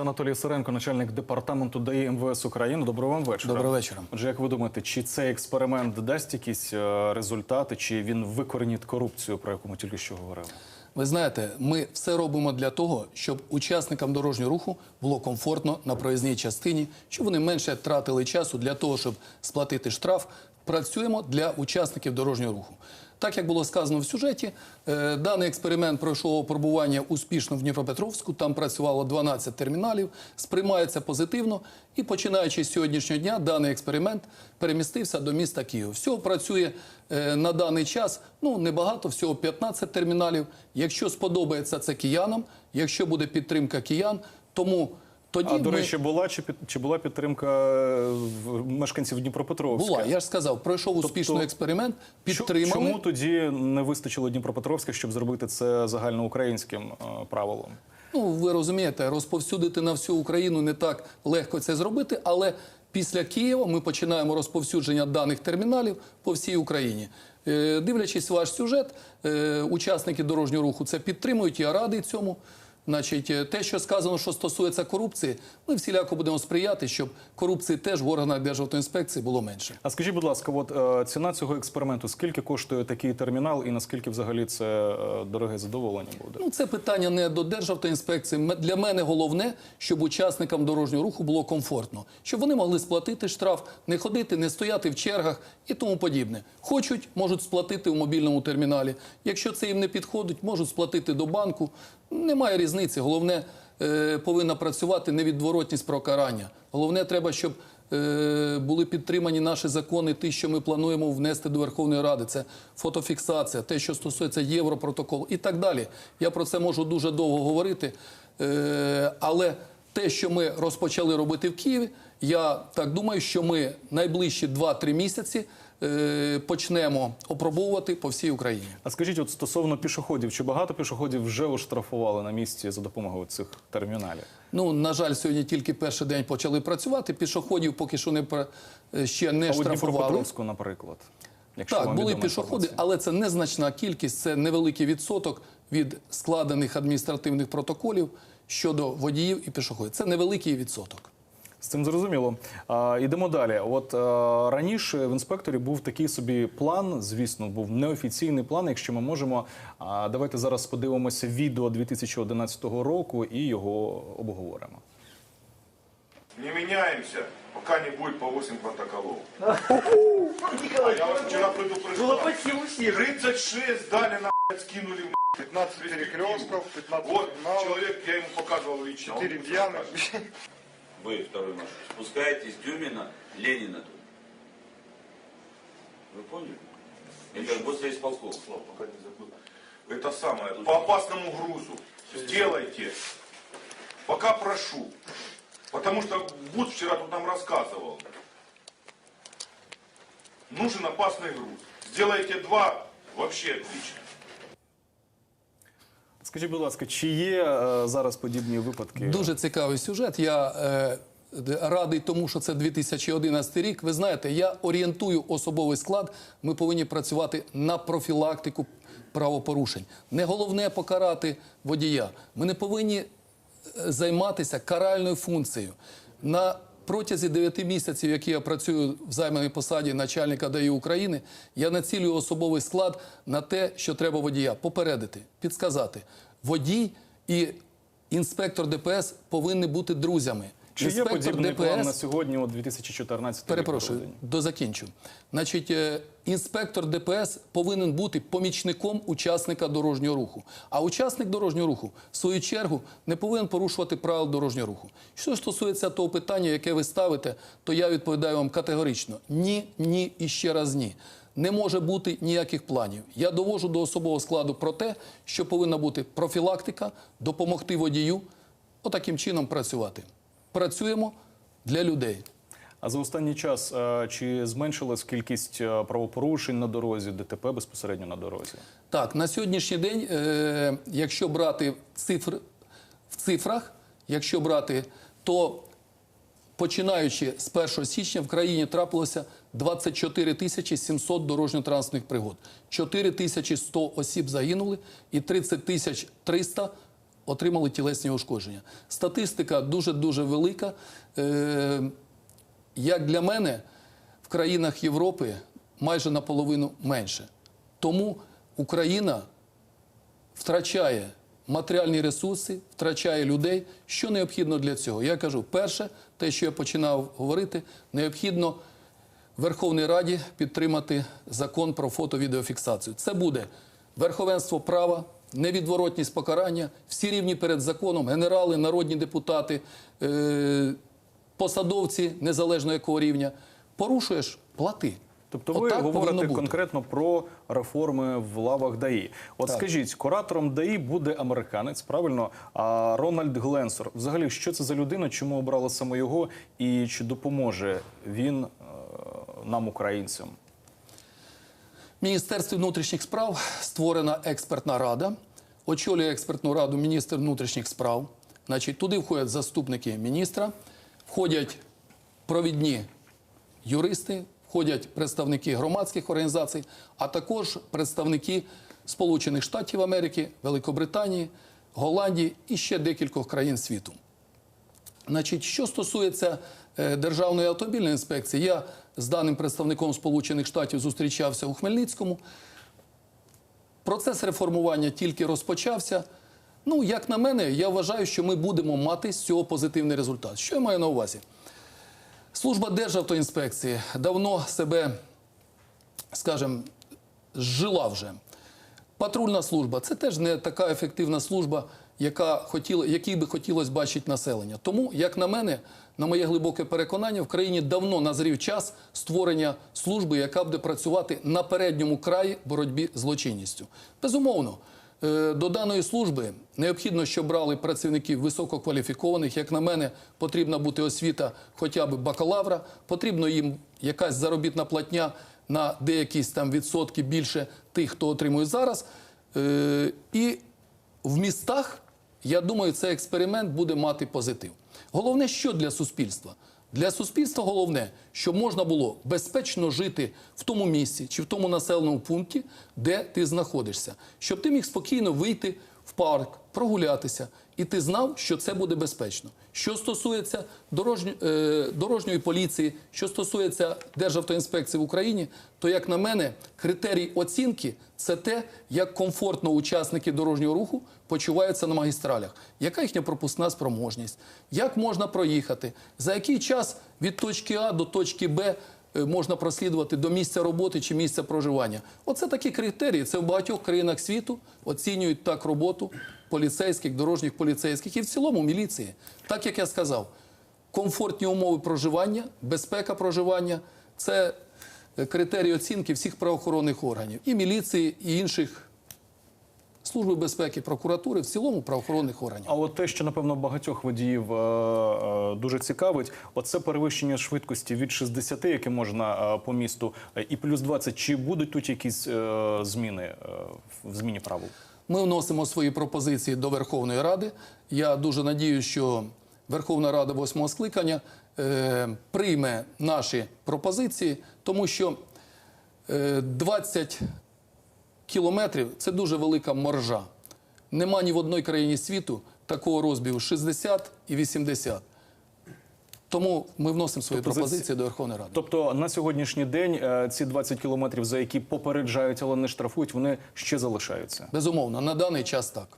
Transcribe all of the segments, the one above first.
Анатолій Сиренко, начальник департаменту ДАІ МВС України. Доброго вам вечора. Доброго вечора. Отже, як ви думаєте, чи цей експеримент дасть якісь е, результати, чи він викоренить корупцію, про яку ми тільки що говорили? Ви знаєте, ми все робимо для того, щоб учасникам дорожнього руху було комфортно на проїзній частині, щоб вони менше тратили часу для того, щоб сплатити штраф. Працюємо для учасників дорожнього руху. Так як було сказано в сюжеті, е, даний експеримент пройшов опробування успішно в Дніпропетровську. Там працювало 12 терміналів, сприймається позитивно. І починаючи з сьогоднішнього дня, даний експеримент перемістився до міста Київ. Всього працює е, на даний час ну небагато, всього 15 терміналів. Якщо сподобається це киянам, якщо буде підтримка киян, тому тоді А до ми... речі, була чи під чи була підтримка е, в- мешканців Дніпропетровська? була. Я ж сказав, пройшов успішно експеримент, Чо- підтримали. Чому тоді не вистачило Дніпропетровська, щоб зробити це загальноукраїнським е, правилом? Ну, ви розумієте, розповсюдити на всю Україну не так легко це зробити, але після Києва ми починаємо розповсюдження даних терміналів по всій Україні. Е, Дивлячись ваш сюжет, е, учасники дорожнього руху це підтримують. Я радий цьому. Значить, е, те, що сказано, що стосується корупції, ми всіляко будемо сприяти, щоб корупції теж в органах Державтоінспекції було менше. А скажіть, будь ласка, от е, ціна цього експерименту, скільки коштує такий термінал, і наскільки взагалі це е, дороге задоволення буде? Ну, це питання не до Державтоінспекції. Для мене головне, щоб учасникам дорожнього руху було комфортно, щоб вони могли сплатити штраф, не ходити, не стояти в чергах і тому подібне. Хочуть, можуть сплатити в мобільному терміналі. Якщо це їм не підходить, можуть сплатити до банку. Немає різниці. Головне е, повинна працювати невідворотність прокарання. Головне, треба, щоб е, були підтримані наші закони, ті, що ми плануємо внести до Верховної Ради. Це фотофіксація, те, що стосується Європротоколу і так далі. Я про це можу дуже довго говорити. Е, але те, що ми розпочали робити в Києві, я так думаю, що ми найближчі 2-3 місяці е, почнемо опробовувати по всій Україні. А скажіть, от стосовно пішоходів, чи багато пішоходів вже оштрафували на місці за допомогою цих терміналів? Ну, на жаль, сьогодні тільки перший день почали працювати. Пішоходів поки що не е, ще не А у штрафували. Дніпропетровську, наприклад. Якщо Так, були пішоходи, але це незначна кількість, це невеликий відсоток від складених адміністративних протоколів щодо водіїв і пішоходів. Це невеликий відсоток. З цим зрозуміло. А, ідемо далі. От а, раніше в інспекторі був такий собі план, звісно, був неофіційний план. Якщо ми можемо, а, давайте зараз подивимося відео 2011 року і його обговоримо. Не меняемся, пока не будет по 8 протоколов. А я вас вчера Было предупреждал. почти у всех. 36 дали на скинули в 15 перекрестков, 15 Вот терминалов, человек, я ему показывал лично. 4 он Дианы. показывает. Вы второй маршрут. Спускаетесь Дюмина, Ленина тут. Вы поняли? Это после исполком. Слава, пока не забыл. Это самое, по опасному грузу сделайте. Пока прошу. Потому что Буд вчера тут нам рассказывал. Нужен опасный груз. Сделайте два, вообще отлично. Скажіть, будь ласка, чи є е, зараз подібні випадки? Дуже цікавий сюжет. Я е, радий тому, що це 2011 рік. Ви знаєте, я орієнтую особовий склад. Ми повинні працювати на профілактику правопорушень. Не головне покарати водія. Ми не повинні е, займатися каральною функцією. На протязі 9 місяців, які я працюю в займаній посаді начальника ДАІ України, я націлюю особовий склад на те, що треба водія попередити, підсказати. Водій і інспектор ДПС повинні бути друзями. Чи є подібний план на сьогодні, от 2014 рік? Перепрошую, проведення? дозакінчу. Значить, е, інспектор ДПС повинен бути помічником учасника дорожнього руху. А учасник дорожнього руху, в свою чергу, не повинен порушувати правил дорожнього руху. Що стосується того питання, яке ви ставите, то я відповідаю вам категорично: ні, ні і ще раз ні. Не може бути ніяких планів. Я довожу до особового складу про те, що повинна бути профілактика, допомогти водію, отаким чином працювати. Працюємо для людей. А за останній час е, чи зменшилась кількість е, правопорушень на дорозі, ДТП безпосередньо на дорозі? Так, на сьогоднішній день, е, якщо брати цифр, в цифрах, якщо брати, то починаючи з 1 січня в країні трапилося 24 тисячі 700 дорожньо-транспортних пригод. 4 тисячі 100 осіб загинули і 30 тисяч 300 отримали тілесні ушкодження. Статистика дуже-дуже велика. Е, як для мене, в країнах Європи майже наполовину менше. Тому Україна втрачає матеріальні ресурси, втрачає людей. Що необхідно для цього? Я кажу, перше, те, що я починав говорити, необхідно Верховній Раді підтримати закон про фото-відеофіксацію. Це буде верховенство права, невідворотність покарання, всі рівні перед законом, генерали, народні депутати, е- посадовці незалежно якого рівня. Порушуєш плати. Тобто ви Отак говорите конкретно про реформи в лавах ДАІ. От Так. скажіть, куратором ДАІ буде американець, правильно? А Рональд Гленсор, взагалі, що це за людина? Чому обрали саме його? І чи допоможе він е, нам, українцям? Міністерстві внутрішніх справ створена експертна рада. Очолює експертну раду міністр внутрішніх справ. Значить, туди входять заступники міністра, входять провідні юристи, входять представники громадських організацій, а також представники Сполучених Штатів Америки, Великобританії, Голландії і ще декількох країн світу. Значить, що стосується Державної автомобільної інспекції, я з даним представником Сполучених Штатів зустрічався у Хмельницькому. Процес реформування тільки розпочався. Ну, як на мене, я вважаю, що ми будемо мати з цього позитивний результат. Що я маю на увазі? Служба Державтоінспекції давно себе, скажімо, зжила вже. Патрульна служба це теж не така ефективна служба, яка хотіла, якій би хотілося бачити населення. Тому, як на мене, на моє глибоке переконання, в країні давно назрів час створення служби, яка буде працювати на передньому краї боротьбі з злочинністю. Безумовно, е, до даної служби необхідно, щоб брали працівників висококваліфікованих. Як на мене, потрібна бути освіта хоча б бакалавра, потрібно їм якась заробітна платня на деякісь там відсотки більше тих, хто отримує зараз. Е, І в містах, я думаю, цей експеримент буде мати позитив. Головне, що для суспільства? Для суспільства головне, щоб можна було безпечно жити в тому місці чи в тому населеному пункті, де ти знаходишся, щоб ти міг спокійно вийти парк, прогулятися, і ти знав, що це буде безпечно. Що стосується дорожньої, е, дорожньої поліції, що стосується Державтоінспекції в Україні, то, як на мене, критерій оцінки це те, як комфортно учасники дорожнього руху почуваються на магістралях, яка їхня пропускна спроможність, як можна проїхати, за який час від точки А до точки Б можна прослідувати до місця роботи чи місця проживання. Оце такі критерії. Це в багатьох країнах світу оцінюють так роботу поліцейських, дорожніх поліцейських і в цілому міліції. Так як я сказав, комфортні умови проживання, безпека проживання це е, критерії оцінки всіх правоохоронних органів і міліції, і інших служби безпеки, прокуратури, в цілому правоохоронних органів. А от те, що напевно багатьох водіїв е, е, дуже цікавить, оце перевищення швидкості від 60, яке можна е, по місту, е, і плюс 20. Чи будуть тут якісь е, зміни е, в зміні правил? Ми вносимо свої пропозиції до Верховної Ради. Я дуже надію, що Верховна Рада восьмого скликання е, прийме наші пропозиції, тому що е, 20 кілометрів це дуже велика моржа. Нема ні в одній країні світу такого розбігу 60 і 80. Тому ми вносимо свої Тобто пропозиції до Верховної Ради. Тобто на сьогоднішній день е, ці 20 кілометрів, за які попереджають, але не штрафують, вони ще залишаються. Безумовно, на даний час так.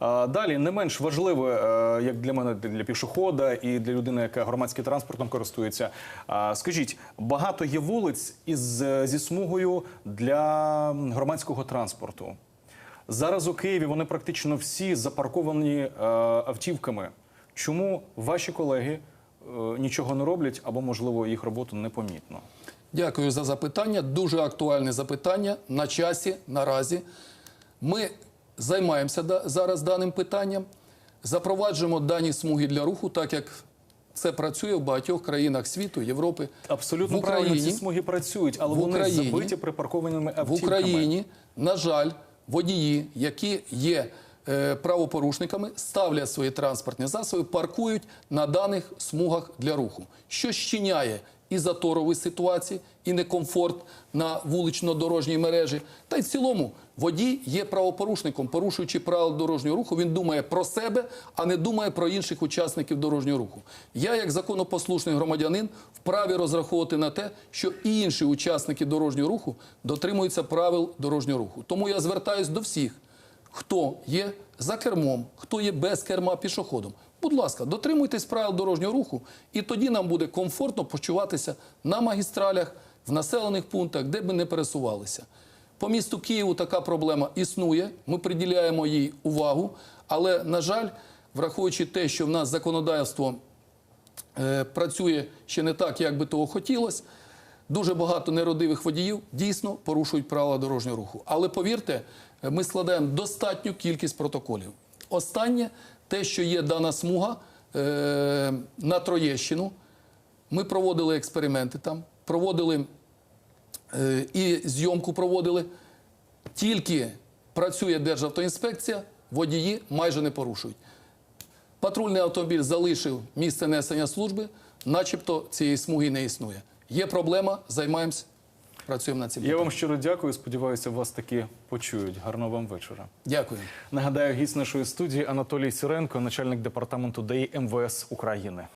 Далі не менш важливе, е, як для мене, для пішохода і для людини, яка громадським транспортом користується. Скажіть, багато є вулиць із е, зі смугою для громадського транспорту. Зараз у Києві вони практично всі запарковані е, автівками. Чому ваші колеги нічого не роблять або, можливо, їх роботу непомітно? Дякую за запитання. Дуже актуальне запитання на часі наразі. Ми займаємося зараз даним питанням, запроваджуємо дані смуги для руху, так як це працює в багатьох країнах світу, Європи. Абсолютно в правильно, ці Україні, смуги працюють, але в вони Україні- забиті припаркованими в. Україні, на жаль, водії, які є е, правопорушниками, ставлять свої транспортні засоби, паркують на даних смугах для руху, що щиняє і заторові ситуації, і некомфорт на вулично-дорожній мережі. Та й в цілому водій є правопорушником. Порушуючи правила дорожнього руху, він думає про себе, а не думає про інших учасників дорожнього руху. Я, як законопослушний громадянин, вправі розраховувати на те, що і інші учасники дорожнього руху дотримуються правил дорожнього руху. Тому я звертаюся до всіх, хто є за кермом, хто є без керма пішоходом. Будь ласка, дотримуйтесь правил дорожнього руху, і тоді нам буде комфортно почуватися на магістралях, в населених пунктах, де б не пересувалися. По місту Києву така проблема існує. Ми приділяємо їй увагу, але, на жаль, враховуючи те, що в нас законодавство е, працює ще не так, як би того хотілося. Дуже багато неродивих водіїв дійсно порушують правила дорожнього руху. Але повірте, ми складаємо достатню кількість протоколів. Останнє те, що є дана смуга е, на Троєщину. Ми проводили експерименти там, проводили е, і зйомку проводили. Тільки працює Державтоінспекція, водії майже не порушують. Патрульний автомобіль залишив місце несення служби, начебто цієї смуги не існує. Є проблема, займаємось, працюємо над цим. Я вам щиро дякую. Сподіваюся, вас таки почують. Гарного вам вечора. Дякую. Нагадаю, гість нашої студії Анатолій Сіренко, начальник департаменту ДАІ МВС України.